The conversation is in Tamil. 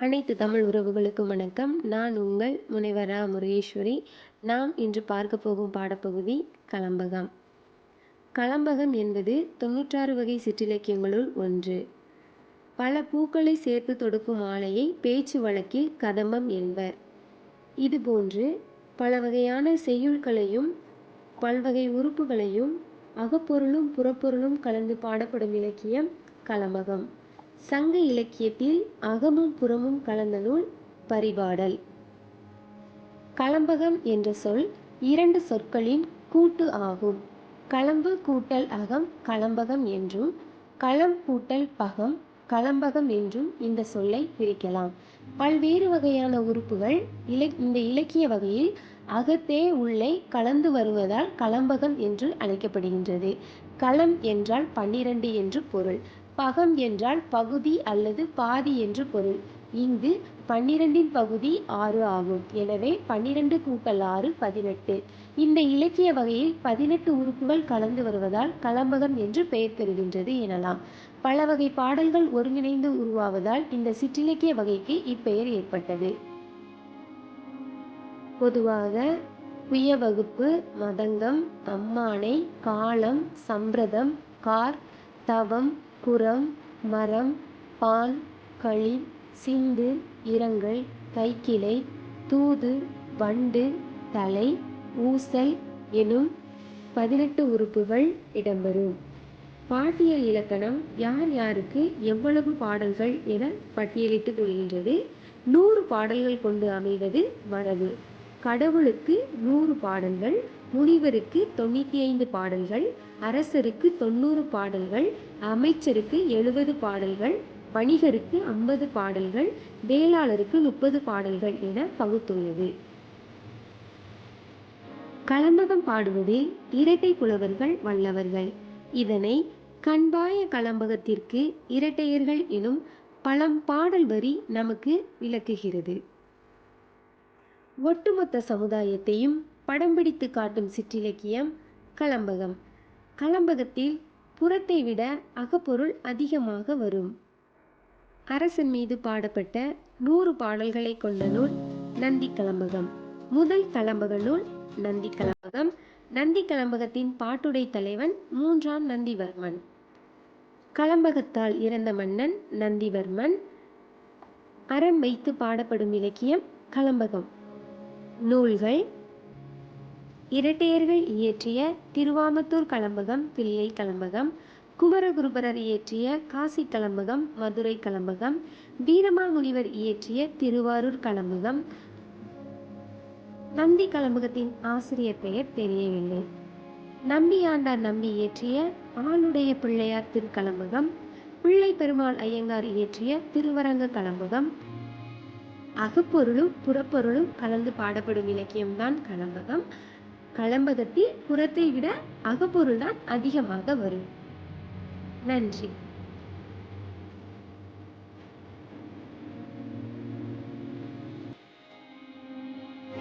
அனைத்து தமிழ் உறவுகளுக்கும் வணக்கம். நான் உங்கள் முனைவரா முருகேஸ்வரி. நாம் இன்று பார்க்க போகும் பாடப்பகுதி கலம்பகம். கலம்பகம் என்பது தொன்னூற்றாறு வகை சிற்றிலக்கியங்களுள் ஒன்று. பல பூக்களை சேர்த்து தொடுக்கும் மாலையை பேச்சு வழக்கில் கதம்பம் என்பர். இதுபோன்று பல வகையான செய்யுள்களையும் பல்வகை உறுப்புகளையும் அகப்பொருளும் புறப்பொருளும் கலந்து பாடப்படும் இலக்கியம் கலம்பகம். சங்க இலக்கியத்தில் அகமும் புறமும் கலந்த நூல் பரிபாடல். கலம்பகம் என்ற சொல் இரண்டு சொற்களின் கூட்டு ஆகும். களம்பு கூட்டல் அகம் கலம்பகம் என்றும் களம் கூட்டல் பகம் கலம்பகம் என்றும் இந்த சொல்லை பிரிக்கலாம். பல்வேறு வகையான உறுப்புகள் இல இந்த இலக்கிய வகையில் அகத்தே உள்ளே கலந்து வருவதால் கலம்பகம் என்று அழைக்கப்படுகின்றது. களம் என்றால் பன்னிரண்டு என்று பொருள். பகம் என்றால் பகுதி அல்லது பாதி என்று பொருள். இங்கு பன்னிரண்டின் பகுதி ஆறு ஆகும். எனவே பன்னிரண்டு கூட்டல் ஆறு பதினெட்டு. இந்த இலக்கிய வகையில் பதினெட்டு உறுப்புகள் கலந்து வருவதால் கலம்பகம் என்று பெயர் பெறுகின்றது எனலாம். பல வகை பாடல்கள் ஒருங்கிணைந்து உருவாவதால் இந்த சிற்றிலக்கிய வகைக்கு இப்பெயர் ஏற்பட்டது. பொதுவாக புய வகுப்பு மதங்கம் அம்மானை காலம் சம்பிரதம் கார் தவம் புறம் மரம் பால் களி சிந்து இரங்கல் கைக்கிளை தூது வண்டு தலை ஊசல் எனும் பதினெட்டு உறுப்புகள் இடம்பெறும். பாட்டியல் இலக்கணம் யார் யாருக்கு எவ்வளவு பாடல்கள் என பட்டியலிட்டு கொள்கின்றது? நூறு பாடல்கள் கொண்டு அமைவது மரபு. கடவுளுக்கு நூறு பாடல்கள் முனிவருக்கு தொண்ணூற்றி ஐந்து பாடல்கள் அரசருக்கு தொண்ணூறு பாடல்கள் அமைச்சருக்கு எழுபது பாடல்கள் வணிகருக்கு ஐம்பது பாடல்கள் வேளாளருக்கு முப்பது பாடல்கள் என பகுத்துள்ளது. கலம்பகம் பாடுவதில் இரட்டை புலவர்கள் வல்லவர்கள். இதனை கண்பாய கலம்பகத்திற்கு இரட்டையர்கள் எனும் பழம் பாடல் வரி நமக்கு விளக்குகிறது. ஒட்டுமொத்த சமுதாயத்தையும் படம் பிடித்து காட்டும் சிற்றிலக்கியம் கலம்பகம். கலம்பகத்தில் புறத்தை விட அகப்பொருள் அதிகமாக வரும். அரசன் மீது பாடப்பட்ட நூறு பாடல்களை கொண்ட நூல் நந்தி கலம்பகம். முதல் கலம்பக நூல் நந்தி கலம்பகம். நந்தி கலம்பகத்தின் பாட்டுடை தலைவன் மூன்றாம் நந்திவர்மன். கலம்பகத்தால் இறந்த மன்னன் நந்திவர்மன். அறம் வைத்து பாடப்படும் இலக்கியம் கலம்பகம். நூல்கள் இரட்டையர்கள் இயற்றிய திருவாமத்தூர் கலம்பகம் பிள்ளை கலம்பகம் குமரகுருபரர் இயற்றிய காசி கலம்பகம் மதுரை கலம்பகம் வீரமாமுனிவர் இயற்றிய திருவாரூர் கலம்பகம். நந்தி கலம்பகத்தின் ஆசிரியர் பெயர் தெரியவில்லை. நம்பியாண்டார் நம்பி இயற்றிய ஆளுடைய பிள்ளையார் திருக்கலம்பகம் பிள்ளை பெருமாள் ஐயங்கார் இயற்றிய திருவரங்க கலம்பகம். அகப்பொருளும் புறப்பொருளும் கலந்து பாடப்படும் இலக்கியம்தான் கலம்பகம். கலம்பகத்தில் புறத்தை விட அகப்பொருள்தான் அதிகமாக வரும். நன்றி.